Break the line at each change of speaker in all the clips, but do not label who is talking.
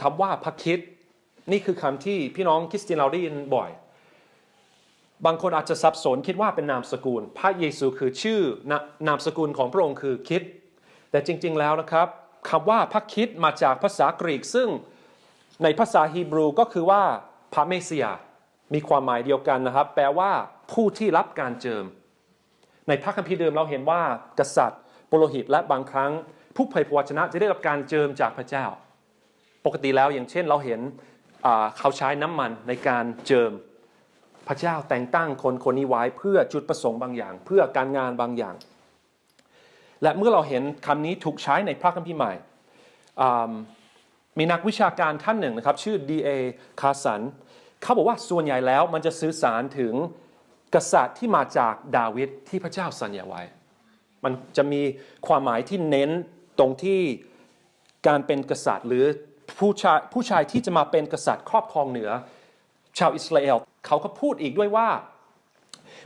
คำว่าพระคิดนี่คือคำที่พี่น้องคริสเตียนเราได้ยินบ่อย บางคนอาจจะสับสนคิดว่าเป็นนามสกุล พระเยซูคือชื่อนานามสกุลของพระองค์คือคิด แต่จริงๆแล้วนะครับคำว่าพระคิดมาจากภาษากรีกซึ่งในภาษาฮีบรูก็คือว่าพระเมสยามีความหมายเดียวกันนะครับ แปลว่าผู้ที่รับการเจิม ในพระคัมภีร์เดิมเราเห็นว่ากษัตริย์ ปุโรหิตและบางครั้ง ผู้เผยพระวจนะจะได้รับการเจิมจากพระเจ้า ปกติแล้วอย่างเช่นเราเห็นเขาใช้น้ำมันในการเจิมพระเจ้าแต่งตั้งคนคนนี้ไว้เพื่อจุดประสงค์บางอย่าง เพื่อการงานบางอย่าง และเมื่อเราเห็นคำนี้ถูกใช้ในพระคัมภีร์ใหม่ มีนักวิชาการท่านหนึ่งนะครับ ชื่อ D.A. คาสันเขาบอกว่าส่วนใหญ่แล้วมันจะสื่อสารถึงกษัตริย์ที่มาจากดาวิดที่พระเจ้าสัญญาไว้ มันจะมีความหมายที่เน้นตรงที่การเป็นกษัตริย์หรือ ผู้ชายผู้ชายที่จะมาเป็นกษัตริย์ครอบครองเหนือ ชาวอิสราเอลเขาก็พูดอีกด้วยว่า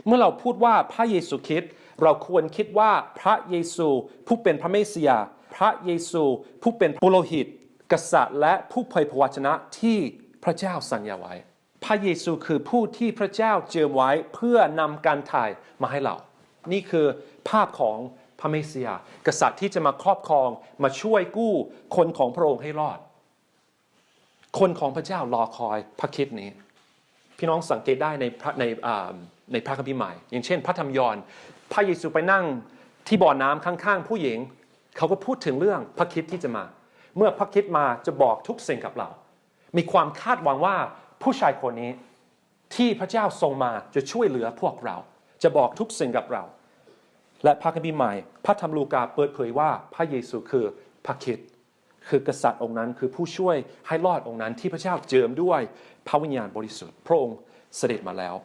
เมื่อเราพูดว่าพระเยซูคริสต์เราควรคิดว่าพระเยซูผู้เป็นพระเมสสิยาพระเยซูผู้เป็นปุโรหิต กษัตริย์ และผู้เผยพระวจนะที่พระเจ้าสัญญาไว้ พระเยซูคือผู้ที่พระเจ้าเจิมไว้เพื่อนำการถ่ายมาให้เรา นี่คือภาพของพระเมสสิยา กษัตริย์ที่จะมาครอบครองมาช่วยกู้คนของพระองค์ให้รอด คนของพระเจ้ารอคอยพระคิดนี้ พี่น้องสังเกตได้ในพระในในพระคัมภีร์ใหม่ อย่างเช่น พระธรรมยอห์นพระเยซูไปนั่งที่บ่อน้ำข้างๆ ผู้หญิง เขาก็พูดถึงเรื่องพระคิดที่จะมา เมื่อพระคิดมาจะบอกทุกสิ่งกับเรา มีความคาดหวังว่าผู้ชายคนนี้ที่พระเจ้าทรงมาจะช่วยเหลือพวกเรา จะบอกทุกสิ่งกับเรา และพระคัมภีร์ใหม่ พระธรรมลูกาเปิดเผยว่าพระเยซูคือพระคิด คือกษัตริย์องค์นั้นคือผู้ช่วยให้รอดองค์นั้นที่พระเจ้าเจิมด้วยพระวิญญาณบริสุทธิ์ พระองค์เสด็จมาแล้ว